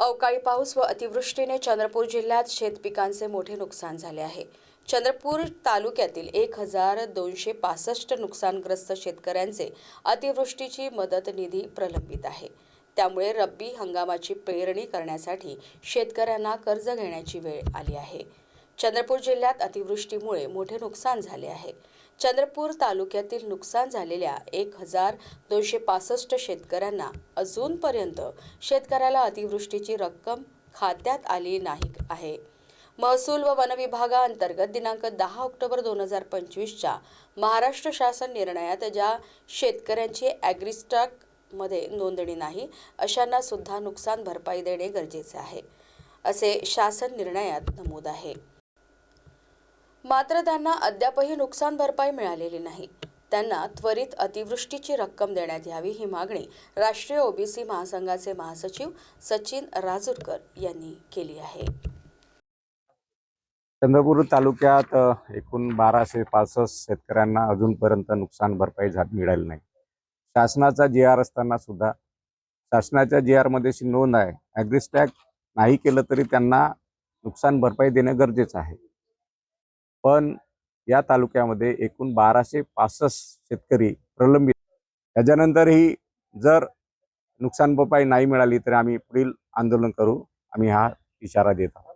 अवकाळी पाऊस व अतिवृष्टीने चंद्रपूर जिल्ह्यात शेतपिकांचे मोठे नुकसान झाले आहे. चंद्रपूर तालुक्यातील एक हजार दोनशे पासष्ट नुकसानग्रस्त शेतकऱ्यांचे अतिवृष्टीची मदत निधी प्रलंबित आहे. त्यामुळे रब्बी हंगामाची पेरणी करण्यासाठी शेतकऱ्यांना कर्ज घेण्याची वेळ आली आहे. चंद्रपूर जिल्ह्यात अतिवृष्टीमुळे मोठे नुकसान झाले आहे. चंद्रपूर तालुक्यातील नुकसान झालेल्या एक हजार दोनशे पासष्ट शेतकऱ्यांना अजूनपर्यंत शेतकऱ्याला अतिवृष्टीची रक्कम खात्यात आली नाही आहे. महसूल व वनविभागाअंतर्गत दिनांक दहा ऑक्टोबर दोन हजार पंचवीसच्या महाराष्ट्र शासन निर्णयात ज्या शेतकऱ्यांची ॲग्रिस्टॉकमध्ये नोंदणी नाही अशांना सुद्धा नुकसान भरपाई देणे गरजेचे आहे असे शासन निर्णयात नमूद आहे. मात्र त्यांना अद्यापही नुकसान भरपाई मिळालेली नाही. त्यांना त्वरित अतिवृष्टीची रक्कम देण्यात यावी ही मागणी राष्ट्रीय ओबीसी महासंघाचे महासचिव सचिन राजूरकर यांनी केली आहे. चंद्रपूर तालुक्यात एकूण बाराशे पासष्ट शेतकऱ्यांना अजूनपर्यंत नुकसान भरपाई झा मिळाली नाही. शासनाचा जी आर असताना सुद्धा शासनाच्या जी आरमध्ये अशी नोंद आहे. ॲग्रिस्टॅग नाही केलं तरी त्यांना नुकसान भरपाई देणं गरजेचं आहे. पण या तालुक्यामध्ये एकूण बाराशे पासष्ट शेतकरी प्रलंबित. त्याच्यानंतरही जर नुकसान भरपाई नाही मिळाली तर आम्ही पुढील आंदोलन करू. आम्ही हा इशारा देत आहोत.